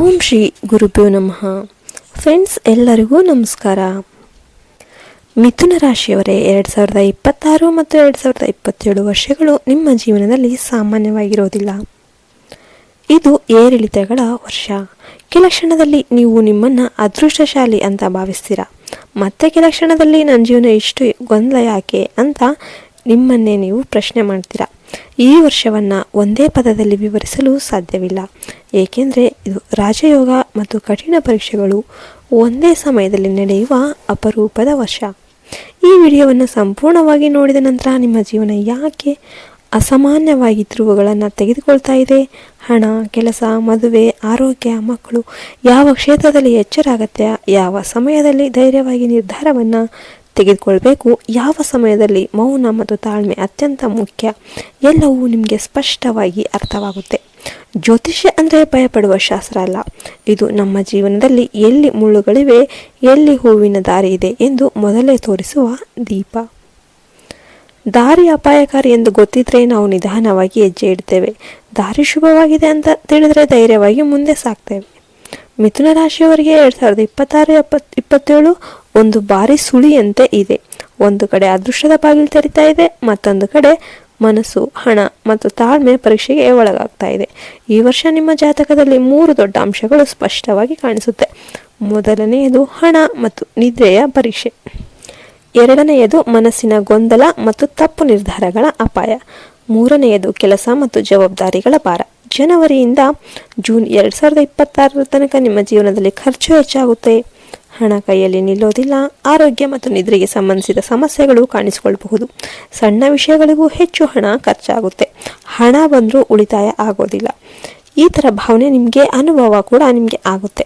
ಓಂ ಶ್ರೀ ಗುರುಭ್ಯೋ ನಮಃ. ಫ್ರೆಂಡ್ಸ್ ಎಲ್ಲರಿಗೂ ನಮಸ್ಕಾರ. ಮಿಥುನ ರಾಶಿಯವರೇ, ಎರಡು ಸಾವಿರದ ಇಪ್ಪತ್ತಾರು ಮತ್ತು ಎರಡು ಸಾವಿರದ ಇಪ್ಪತ್ತೇಳು ವರ್ಷಗಳು ನಿಮ್ಮ ಜೀವನದಲ್ಲಿ ಸಾಮಾನ್ಯವಾಗಿರೋದಿಲ್ಲ. ಇದು ಏರಿಳಿತಗಳ ವರ್ಷ. ಕೆಲ ಕ್ಷಣದಲ್ಲಿ ನೀವು ನಿಮ್ಮನ್ನು ಅದೃಷ್ಟಶಾಲಿ ಅಂತ ಭಾವಿಸ್ತೀರಾ. ಮತ್ತೆ ಕೆಲ ಕ್ಷಣದಲ್ಲಿ ನನ್ನ ಜೀವನ ಇಷ್ಟು ಗೊಂದಲ ಯಾಕೆ ಅಂತ ನಿಮ್ಮನ್ನೇ ನೀವು ಪ್ರಶ್ನೆ ಮಾಡ್ತೀರಾ. ಈ ವರ್ಷವನ್ನು ಒಂದೇ ಪದದಲ್ಲಿ ವಿವರಿಸಲು ಸಾಧ್ಯವಿಲ್ಲ. ಏಕೆಂದರೆ ಇದು ರಾಜಯೋಗ ಮತ್ತು ಕಠಿಣ ಪರೀಕ್ಷೆಗಳು ಒಂದೇ ಸಮಯದಲ್ಲಿ ನಡೆಯುವ ಅಪರೂಪದ ವರ್ಷ. ಈ ವಿಡಿಯೋವನ್ನು ಸಂಪೂರ್ಣವಾಗಿ ನೋಡಿದ ನಂತರ ನಿಮ್ಮ ಜೀವನ ಯಾಕೆ ಅಸಾಮಾನ್ಯವಾಗಿ ತಿರುವುಗಳನ್ನು ತೆಗೆದುಕೊಳ್ತಾ ಇದೆ? ಹಣ, ಕೆಲಸ, ಮದುವೆ, ಆರೋಗ್ಯ, ಮಕ್ಕಳು, ಯಾವ ಕ್ಷೇತ್ರದಲ್ಲಿ ಎಚ್ಚರ ಅಗತ್ಯ ಯಾವ ಸಮಯದಲ್ಲಿ ಧೈರ್ಯವಾಗಿ ನಿರ್ಧಾರವನ್ನು ತೆಗೆದುಕೊಳ್ಬೇಕು. ಯಾವ ಸಮಯದಲ್ಲಿ ಮೌನ ಮತ್ತು ತಾಳ್ಮೆ ಅತ್ಯಂತ ಮುಖ್ಯ? ಎಲ್ಲವೂ ನಿಮಗೆ ಸ್ಪಷ್ಟವಾಗಿ ಅರ್ಥವಾಗುತ್ತೆ. ಜ್ಯೋತಿಷ್ಯ ಅಂದರೆ ಭಯಪಡುವ ಶಾಸ್ತ್ರ ಅಲ್ಲ. ಇದು ನಮ್ಮ ಜೀವನದಲ್ಲಿ ಎಲ್ಲಿ ಮುಳ್ಳುಗಳಿವೆ, ಎಲ್ಲಿ ಹೂವಿನ ದಾರಿ ಇದೆ ಎಂದು ಮೊದಲೇ ತೋರಿಸುವ ದೀಪ. ದಾರಿ ಅಪಾಯಕಾರಿ ಎಂದು ಗೊತ್ತಿದ್ರೆ ನಾವು ನಿಧಾನವಾಗಿ ಹೆಜ್ಜೆ ಇಡ್ತೇವೆ. ದಾರಿ ಶುಭವಾಗಿದೆ ಅಂತ ತಿಳಿದ್ರೆ ಧೈರ್ಯವಾಗಿ ಮುಂದೆ ಸಾಕ್ತೇವೆ. ಮಿಥುನ ರಾಶಿಯವರಿಗೆ ಎರಡು ಸಾವಿರದ ಇಪ್ಪತ್ತಾರು, ಎಪ್ಪತ್, ಇಪ್ಪತ್ತೇಳು ಒಂದು ಬಾರಿ ಸುಳಿಯಂತೆ ಇದೆ. ಒಂದು ಕಡೆ ಅದೃಷ್ಟದ ಬಾಗಿಲು ತೆರಿತಾ ಇದೆ, ಮತ್ತೊಂದು ಕಡೆ ಮನಸ್ಸು, ಹಣ ಮತ್ತು ತಾಳ್ಮೆ ಪರೀಕ್ಷೆಗೆ ಒಳಗಾಗ್ತಾ ಇದೆ. ಈ ವರ್ಷ ನಿಮ್ಮ ಜಾತಕದಲ್ಲಿ ಮೂರು ದೊಡ್ಡ ಅಂಶಗಳು ಸ್ಪಷ್ಟವಾಗಿ ಕಾಣಿಸುತ್ತೆ. ಮೊದಲನೆಯದು ಹಣ ಮತ್ತು ನಿದ್ರೆಯ ಪರೀಕ್ಷೆ. ಎರಡನೆಯದು ಮನಸ್ಸಿನ ಗೊಂದಲ ಮತ್ತು ತಪ್ಪು ನಿರ್ಧಾರಗಳ ಅಪಾಯ. ಮೂರನೆಯದು ಕೆಲಸ ಮತ್ತು ಜವಾಬ್ದಾರಿಗಳ ಭಾರ. ಜನವರಿಯಿಂದ ಜೂನ್ ಎರಡು ಸಾವಿರದ ಇಪ್ಪತ್ತಾರರ ತನಕ ನಿಮ್ಮ ಜೀವನದಲ್ಲಿ ಖರ್ಚು ಹೆಚ್ಚಾಗುತ್ತೆ. ಹಣ ಕೈಯಲ್ಲಿ ನಿಲ್ಲೋದಿಲ್ಲ. ಆರೋಗ್ಯ ಮತ್ತು ನಿದ್ರೆಗೆ ಸಂಬಂಧಿಸಿದ ಸಮಸ್ಯೆಗಳು ಕಾಣಿಸಿಕೊಳ್ಳಬಹುದು. ಸಣ್ಣ ವಿಷಯಗಳಿಗೂ ಹೆಚ್ಚು ಹಣ ಖರ್ಚಾಗುತ್ತೆ. ಹಣ ಬಂದರೂ ಉಳಿತಾಯ ಆಗೋದಿಲ್ಲ. ಈ ಥರ ಭಾವನೆ ನಿಮಗೆ ಅನುಭವ ಕೂಡ ನಿಮಗೆ ಆಗುತ್ತೆ.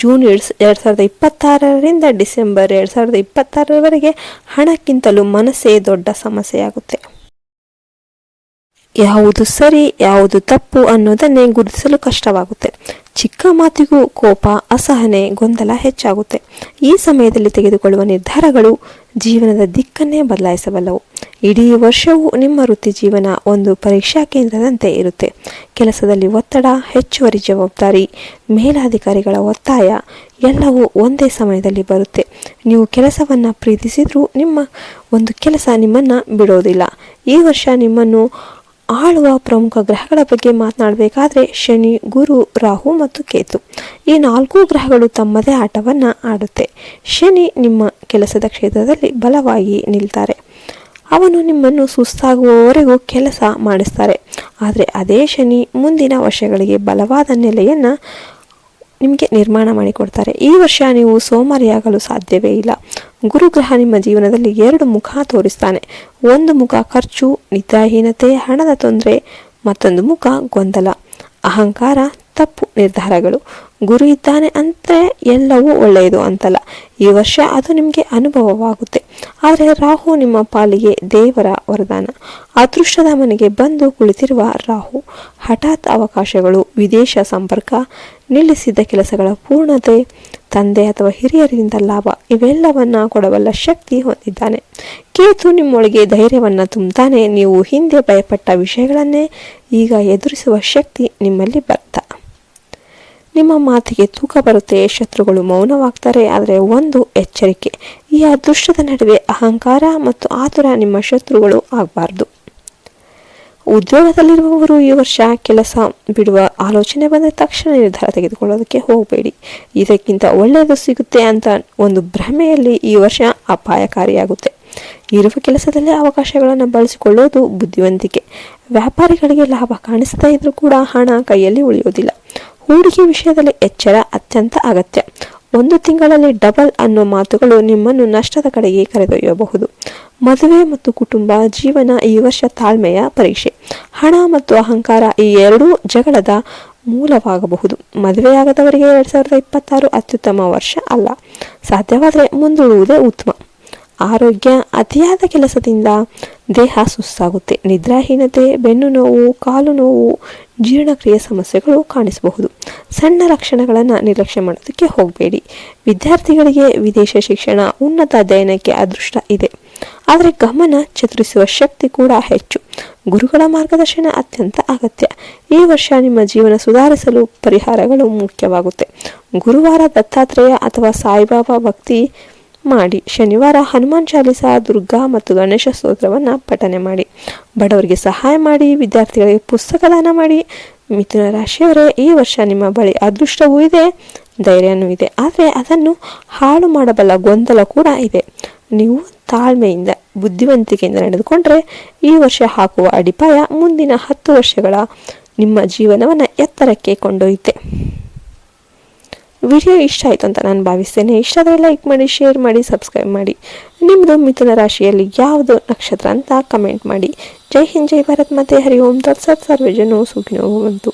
ಜೂನ್ ಎರಡು ಎರಡು ಸಾವಿರದ ಇಪ್ಪತ್ತಾರರಿಂದ ಡಿಸೆಂಬರ್ ಎರಡು ಸಾವಿರದ ಇಪ್ಪತ್ತಾರರವರೆಗೆ ಹಣಕ್ಕಿಂತಲೂ ಮನಸ್ಸೇ ದೊಡ್ಡ ಸಮಸ್ಯೆಯಾಗುತ್ತೆ. ಯಾವುದು ಸರಿ, ಯಾವುದು ತಪ್ಪು ಅನ್ನೋದನ್ನೇ ಗುರುತಿಸಲು ಕಷ್ಟವಾಗುತ್ತೆ. ಚಿಕ್ಕ ಮಾತಿಗೂ ಕೋಪ, ಅಸಹನೆ, ಗೊಂದಲ ಹೆಚ್ಚಾಗುತ್ತೆ. ಈ ಸಮಯದಲ್ಲಿ ತೆಗೆದುಕೊಳ್ಳುವ ನಿರ್ಧಾರಗಳು ಜೀವನದ ದಿಕ್ಕನ್ನೇ ಬದಲಾಯಿಸಬಲ್ಲವು. ಇಡೀ ವರ್ಷವೂ ನಿಮ್ಮ ವೃತ್ತಿ ಜೀವನ ಒಂದು ಪರೀಕ್ಷಾ ಕೇಂದ್ರದಂತೆ ಇರುತ್ತೆ. ಕೆಲಸದಲ್ಲಿ ಒತ್ತಡ, ಹೆಚ್ಚುವರಿ ಜವಾಬ್ದಾರಿ, ಮೇಲಾಧಿಕಾರಿಗಳ ಒತ್ತಾಯ, ಎಲ್ಲವೂ ಒಂದೇ ಸಮಯದಲ್ಲಿ ಬರುತ್ತೆ. ನೀವು ಕೆಲಸವನ್ನು ಪ್ರೀತಿಸಿದರೂ ನಿಮ್ಮ ಒಂದು ಕೆಲಸ ನಿಮ್ಮನ್ನು ಬಿಡೋದಿಲ್ಲ. ಈ ವರ್ಷ ನಿಮ್ಮನ್ನು ಆಳುವ ಪ್ರಮುಖ ಗ್ರಹಗಳ ಬಗ್ಗೆ ಮಾತನಾಡಬೇಕಾದ್ರೆ ಶನಿ, ಗುರು, ರಾಹು ಮತ್ತು ಕೇತು. ಈ ನಾಲ್ಕು ಗ್ರಹಗಳು ತಮ್ಮದೇ ಆಟವನ್ನು ಆಡುತ್ತೆ. ಶನಿ ನಿಮ್ಮ ಕೆಲಸದ ಕ್ಷೇತ್ರದಲ್ಲಿ ಬಲವಾಗಿ ನಿಲ್ತಾರೆ. ಅವನು ನಿಮ್ಮನ್ನು ಸುಸ್ತಾಗುವವರೆಗೂ ಕೆಲಸ ಮಾಡಿಸ್ತಾರೆ. ಆದರೆ ಅದೇ ಶನಿ ಮುಂದಿನ ವರ್ಷಗಳಿಗೆ ಬಲವಾದ ನೆಲೆಯನ್ನು ನಿಮಗೆ ನಿರ್ಮಾಣ ಮಾಡಿಕೊಡ್ತಾರೆ. ಈ ವರ್ಷ ನೀವು ಸೋಮಾರಿಯಾಗಲು ಸಾಧ್ಯವೇ ಇಲ್ಲ. ಗುರುಗ್ರಹ ನಿಮ್ಮ ಜೀವನದಲ್ಲಿ ಎರಡು ಮುಖ ತೋರಿಸ್ತಾನೆ. ಒಂದು ಮುಖ ಖರ್ಚು, ನಿದ್ರಾಹೀನತೆ, ಹಣದ ತೊಂದರೆ, ಮತ್ತೊಂದು ಮುಖ ಗೊಂದಲ. ಅಹಂಕಾರ, ತಪ್ಪು ನಿರ್ಧಾರಗಳು. ಗುರು ಇದ್ದಾನೆ ಅಂದರೆ ಎಲ್ಲವೂ ಒಳ್ಳೆಯದು ಅಂತಲ್ಲ. ಈ ವರ್ಷ ಅದು ನಿಮಗೆ ಅನುಭವವಾಗುತ್ತೆ. ಆದರೆ ರಾಹು ನಿಮ್ಮ ಪಾಲಿಗೆ ದೇವರ ವರದಾನ. ಅದೃಷ್ಟದ ಮನೆಗೆ ಬಂದು ಕುಳಿತಿರುವ ರಾಹು, ಹಠಾತ್ ಅವಕಾಶಗಳು, ವಿದೇಶ ಸಂಪರ್ಕ, ನಿಲ್ಲಿಸಿದ್ದ ಕೆಲಸಗಳ ಪೂರ್ಣತೆ, ತಂದೆ ಅಥವಾ ಹಿರಿಯರಿಂದ ಲಾಭ, ಇವೆಲ್ಲವನ್ನ ಕೊಡಬಲ್ಲ ಶಕ್ತಿ ಹೊಂದಿದ್ದಾನೆ. ಕೇತು ನಿಮ್ಮೊಳಗೆ ಧೈರ್ಯವನ್ನು ತುಂಬುತ್ತಾನೆ. ನೀವು ಹಿಂದೆ ಭಯಪಟ್ಟ ವಿಷಯಗಳನ್ನೇ ಈಗ ಎದುರಿಸುವ ಶಕ್ತಿ ನಿಮ್ಮಲ್ಲಿ ಬರ್ತಾ. ನಿಮ್ಮ ಮಾತಿಗೆ ತೂಕ ಬರುತ್ತೆ, ಶತ್ರುಗಳು ಮೌನವಾಗ್ತಾರೆ, ಆದರೆ ಒಂದು ಎಚ್ಚರಿಕೆ. ಈ ಅದೃಷ್ಟದ ನಡುವೆ ಅಹಂಕಾರ ಮತ್ತು ಆತುರ ನಿಮ್ಮ ಶತ್ರುಗಳು ಆಗಬಾರ್ದು. ಉದ್ಯೋಗದಲ್ಲಿರುವವರು ಈ ವರ್ಷ ಕೆಲಸ ಬಿಡುವ ಆಲೋಚನೆ ಬಂದ ತಕ್ಷಣ ನಿರ್ಧಾರ ತೆಗೆದುಕೊಳ್ಳೋದಕ್ಕೆ ಹೋಗಬೇಡಿ. ಇದಕ್ಕಿಂತ ಒಳ್ಳೆಯದು ಸಿಗುತ್ತೆ ಅಂತ ಒಂದು ಭ್ರಮೆಯಲ್ಲಿ ಈ ವರ್ಷ ಅಪಾಯಕಾರಿಯಾಗುತ್ತೆ. ಇರುವ ಕೆಲಸದಲ್ಲಿ ಅವಕಾಶಗಳನ್ನು ಬಳಸಿಕೊಳ್ಳೋದು ಬುದ್ಧಿವಂತಿಕೆ. ವ್ಯಾಪಾರಿಗಳಿಗೆ ಲಾಭ ಕಾಣಿಸ್ತಾ ಇದ್ರೂ ಕೂಡ ಹಣ ಕೈಯಲ್ಲಿ ಉಳಿಯೋದಿಲ್ಲ. ಹೂಡಿಕೆ ವಿಷಯದಲ್ಲಿ ಎಚ್ಚರ ಅತ್ಯಂತ ಅಗತ್ಯ. ಒಂದು ತಿಂಗಳಲ್ಲಿ ಡಬಲ್ ಅನ್ನೋ ಮಾತುಗಳು ನಿಮ್ಮನ್ನು ನಷ್ಟದ ಕಡೆಗೆ ಕರೆದೊಯ್ಯಬಹುದು. ಮದುವೆ ಮತ್ತು ಕುಟುಂಬ ಜೀವನ ಈ ವರ್ಷ ತಾಳ್ಮೆಯ ಪರೀಕ್ಷೆ. ಹಣ ಮತ್ತು ಅಹಂಕಾರ ಈ ಎರಡೂ ಜಗಳದ ಮೂಲವಾಗಬಹುದು. ಮದುವೆಯಾಗದವರಿಗೆ ಎರಡು ಸಾವಿರದ ಇಪ್ಪತ್ತಾರು ಅತ್ಯುತ್ತಮ ವರ್ಷ ಅಲ್ಲ. ಸಾಧ್ಯವಾದರೆ ಮುಂದೂಡುವುದೇ ಉತ್ತಮ. ಆರೋಗ್ಯ ಅತಿಯಾದ ಕೆಲಸದಿಂದ ದೇಹ ಸುಸ್ತಾಗುತ್ತೆ ನಿದ್ರಾಹೀನತೆ ಬೆನ್ನು ನೋವು ಕಾಲು ನೋವು, ಜೀರ್ಣಕ್ರಿಯೆ ಸಮಸ್ಯೆಗಳು ಕಾಣಿಸಬಹುದು. ಸಣ್ಣ ಲಕ್ಷಣಗಳನ್ನು ನಿರ್ಲಕ್ಷ್ಯ ಮಾಡೋದಕ್ಕೆ ಹೋಗಬೇಡಿ. ವಿದ್ಯಾರ್ಥಿಗಳಿಗೆ ವಿದೇಶ ಶಿಕ್ಷಣ ಉನ್ನತ ಅಧ್ಯಯನಕ್ಕೆ ಅದೃಷ್ಟ ಇದೆ. ಆದರೆ ಗಮನ ಚತುರಿಸುವ ಶಕ್ತಿ ಕೂಡ ಹೆಚ್ಚು. ಗುರುಗಳ ಮಾರ್ಗದರ್ಶನ ಅತ್ಯಂತ ಅಗತ್ಯ. ಈ ವರ್ಷ ನಿಮ್ಮ ಜೀವನ ಸುಧಾರಿಸಲು ಪರಿಹಾರಗಳು ಮುಖ್ಯವಾಗುತ್ತೆ. ಗುರುವಾರ ದತ್ತಾತ್ರೇಯ ಅಥವಾ ಸಾಯಿಬಾಬಾ ಭಕ್ತಿ ಮಾಡಿ. ಶನಿವಾರ ಹನುಮಾನ್ ಚಾಲಿಸ, ದುರ್ಗಾ ಮತ್ತು ಗಣೇಶ ಸ್ತೋತ್ರವನ್ನು ಪಠನೆ ಮಾಡಿ. ಬಡವರಿಗೆ ಸಹಾಯ ಮಾಡಿ, ವಿದ್ಯಾರ್ಥಿಗಳಿಗೆ ಪುಸ್ತಕ ದಾನ ಮಾಡಿ. ಮಿಥುನ ರಾಶಿಯವರೇ, ಈ ವರ್ಷ ನಿಮ್ಮ ಬಳಿ ಅದೃಷ್ಟವೂ ಇದೆ, ಧೈರ್ಯನೂ ಇದೆ. ಆದರೆ ಅದನ್ನು ಹಾಳು ಮಾಡಬಲ್ಲ ಗೊಂದಲ ಕೂಡ ಇದೆ. ನೀವು ತಾಳ್ಮೆಯಿಂದ, ಬುದ್ಧಿವಂತಿಕೆಯಿಂದ ನಡೆದುಕೊಂಡ್ರೆ ಈ ವರ್ಷ ಹಾಕುವ ಅಡಿಪಾಯ ಮುಂದಿನ ಹತ್ತು ವರ್ಷಗಳ ನಿಮ್ಮ ಜೀವನವನ್ನು ಎತ್ತರಕ್ಕೆ ಕೊಂಡೊಯ್ಯುತ್ತೆ. ವಿಡಿಯೋ ಇಷ್ಟ ಆಯಿತು ಅಂತ ನಾನು ಭಾವಿಸ್ತೇನೆ. ಇಷ್ಟ ಆದರೆ ಲೈಕ್ ಮಾಡಿ ಶೇರ್ ಮಾಡಿ ಸಬ್ಸ್ಕ್ರೈಬ್ ಮಾಡಿ. ನಿಮ್ಮದು ಮಿಥುನ ರಾಶಿಯಲ್ಲಿ ಯಾವುದು ನಕ್ಷತ್ರ ಅಂತ ಕಮೆಂಟ್ ಮಾಡಿ. ಜೈ ಹಿಂದ್, ಜೈ ಭಾರತ್. ಮತ್ತೆ ಹರಿ ಓಂ. ತತ್ಸತ್ ಸರ್ವಜನೋ ಸುಖಿನೋ ಬಂತು